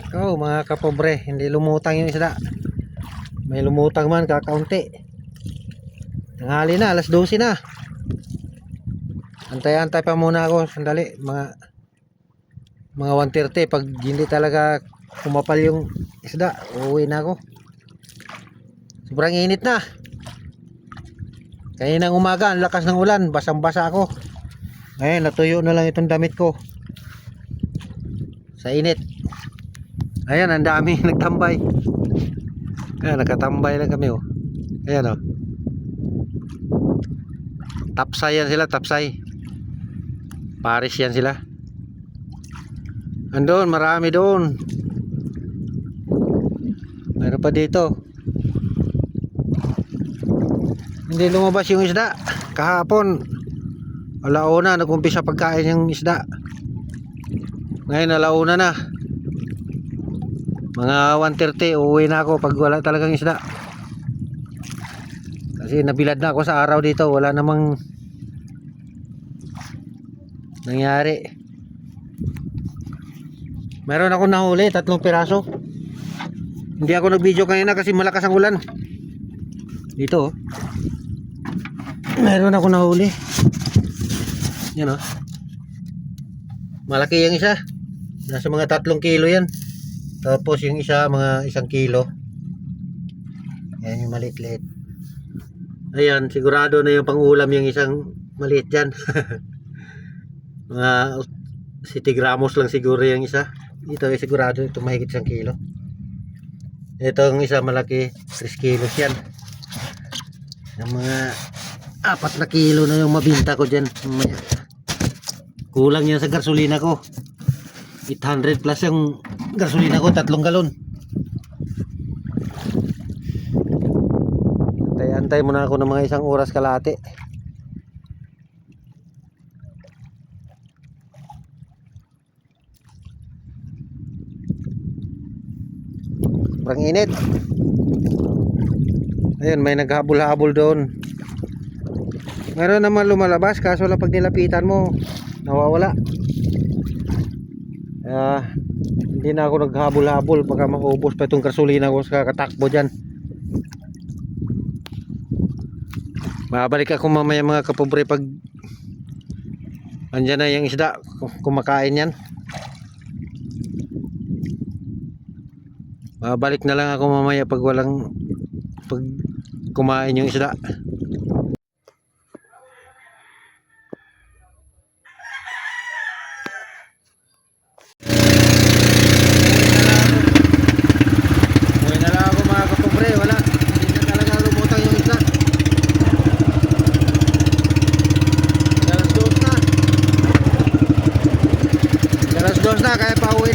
Ikaw mga kapobre, hindi lumutang yung isda. May lumutang man kakaunti. Tanghali na, alas 12 na. Antay-antay pa muna ako, sandali, mga mga 1.30 pag hindi talaga kumapal yung isda, uuwi na ako. Sobrang init na. Kaninang umaga, ang lakas ng ulan, basang-basa ako. Ngayon, natuyo na lang itong damit ko. Sa init. Ayan, ang dami nagtambay. Ayan, nakatambay lang kami oh. Ayan oh. Tapsay yan sila, tapsay. Paris yan sila. Andun, marami doon. Meron pa dito. Hindi lumabas yung isda. Kahapon, alauna, nag-umpisa pagkain yung isda. Ngayon, alauna na. Mga 1.30, uuwi na ako pag wala talagang isda. Kasi nabilad na ako sa araw dito. Wala namang nangyari. Meron ako nahuli, tatlong piraso. Hindi ako nag-video kanina kasi malakas ang ulan. Dito oh. Meron ako nahuli. Yan oh. Malaki yung isa. Nasa mga tatlong kilo yan. Tapos yung isa mga isang kilo. Yan yung maliit-liit. Ayan, sigurado na yung pangulam yung isang maliit dyan. mga 70 gramos lang siguro yung isa. Ito ay sigurado ito mahigit isang kilo. Ito ang isa malaki, 3 kilos yan. Yung mga apat na kilo na yung mabinta ko dyan. Kulang yan sa gasolina ko. 800 plus yung gasolina ko, tatlong galon. Antay-antay muna ako ng mga isang oras kalate. Sobrang init. Ayun, may naghabol-habol doon. Meron naman lumalabas kaso lang pag nilapitan mo, nawawala. Ah, hindi na ako naghabol-habol baka maubos pa itong gasolina ko sa katakbo dyan. Babalik ako mamaya mga kapobre pag andyan na yung isda kumakain yan. Babalik na lang ako mamaya pag walang pag kumain yung isda. Uwi na lang ako mga kapobre, wala. Hindi na talaga lumutang yung isda. Dalas dos na. Dos na, kaya pauwi